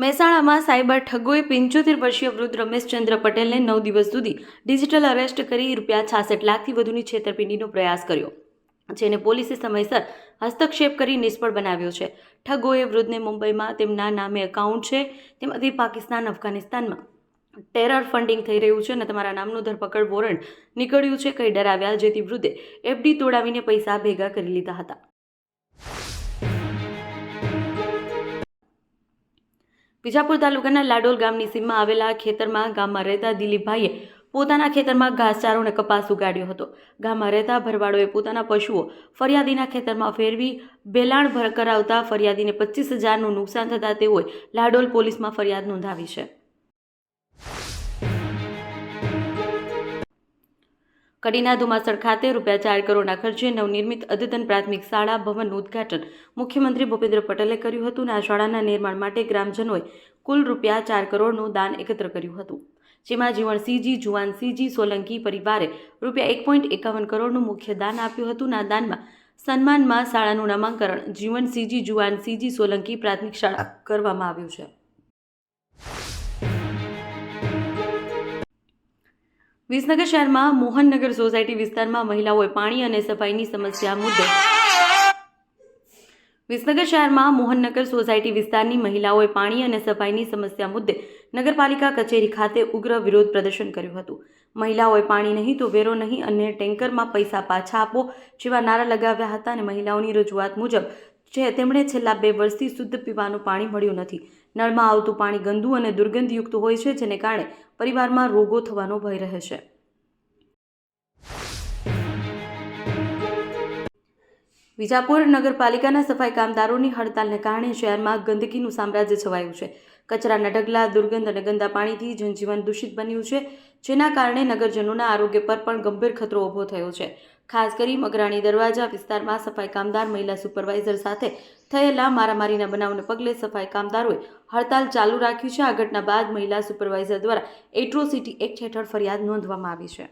મહેસાણામાં સાયબર ઠગોએ પંચોતેર વર્ષીય વૃદ્ધ રમેશચંદ્ર પટેલને નવ દિવસ સુધી ડિજિટલ અરેસ્ટ કરી રૂપિયા છાસઠ લાખથી વધુની છેતરપિંડીનો પ્રયાસ કર્યો, જેને પોલીસે સમયસર હસ્તક્ષેપ કરી નિષ્ફળ બનાવ્યો છે. ઠગોએ વૃદ્ધને મુંબઈમાં તેમના નામે એકાઉન્ટ છે તેમાંથી પાકિસ્તાન, અફઘાનિસ્તાનમાં ટેરર ફંડિંગ થઈ રહ્યું છે અને તમારા નામનું ધરપકડ વોરંટ નીકળ્યું છે કંઈ ડરાવ્યા જેથી વૃદ્ધે એફડી તોડાવીને પૈસા ભેગા કરી લીધા હતા. વિજાપુર તાલુકાના લાડોલ ગામની સીમમાં આવેલા ખેતરમાં ગામમાં રહેતા દિલીપભાઈએ પોતાના ખેતરમાં ઘાસચારો અને કપાસ ઉગાડ્યો હતો. ગામમાં રહેતા ભરવાડોએ પોતાના પશુઓ ફરિયાદીના ખેતરમાં ફેરવી બેલાણ કરાવતા ફરિયાદીને પચીસ હજારનું નુકસાન થતાં તેઓએ લાડોલ પોલીસમાં ફરિયાદ નોંધાવી છે. કડીના ધુમાસળ ખાતે રૂપિયા ચાર કરોડના ખર્ચે નવનિર્મિત અદ્યતન પ્રાથમિક શાળા ભવનનું ઉદ્ઘાટન મુખ્યમંત્રી ભૂપેન્દ્ર પટેલે કર્યું હતું અને આ શાળાના નિર્માણ માટે ગ્રામજનોએ કુલ રૂપિયા ચાર કરોડનું દાન એકત્ર કર્યું હતું. જેમાં જીવણસિંહજી, જુવાનસિંહજી, સોલંકી પરિવારે રૂપિયા એક પોઈન્ટ એકાવન કરોડનું મુખ્ય દાન આપ્યું હતું. આ દાનમાં સન્માનમાં શાળાનું નામાંકરણ જીવનસિંહજી, જુવાનસિંહજી, સોલંકી પ્રાથમિક શાળા કરવામાં આવ્યું છે. વિસનગર શહેરમાં મોહનનગર સોસાયટી વિસ્તારમાં મહિલાઓએ પાણી અને સફાઈની સમસ્યા મુદ્દે. વિસનગર શહેરમાં મોહનનગર સોસાયટી વિસ્તારની મહિલાઓએ પાણી અને સફાઈની સમસ્યા મુદ્દે નગરપાલિકા કચેરી ખાતે ઉગ્ર વિરોધ પ્રદર્શન કર્યું હતું. મહિલાઓએ પાણી નહીં તો વેરો નહીં અને ટેન્કરમાં પૈસા પાછા આપો જેવા નારા લગાવ્યા હતા અને મહિલાઓની રજૂઆત મુજબ, જે તેમણે છેલ્લા બે વર્ષથી શુદ્ધ પીવાનું પાણી મળ્યું નથી. નળમાં આવતું પાણી ગંદુ અને દુર્ગંધયુક્ત હોય છે, જેને કારણે પરિવારમાં રોગો થવાનો ભય રહે છે. વિજાપુર નગરપાલિકાના સફાઈ કામદારોની હડતાલને કારણે શહેરમાં ગંદકીનું સામ્રાજ્ય છવાયું છે. કચરાના ઢગલા દુર્ગંધ અને ગંદા પાણીથી જનજીવન દૂષિત બન્યું છે, જેના કારણે નગરજનોના આરોગ્ય પર પણ ગંભીર ખતરો ઊભો થયો છે. ખાસ કરી મગરાણી દરવાજા વિસ્તારમાં સફાઈ કામદાર, મહિલા સુપરવાઇઝર સાથે થયેલા મારામારીના બનાવને પગલે સફાઈ કામદારોએ હડતાલ ચાલુ રાખ્યું છે. આ ઘટના બાદ મહિલા સુપરવાઇઝર દ્વારા એટ્રોસિટી એક્ટ હેઠળ ફરિયાદ નોંધવામાં આવી છે.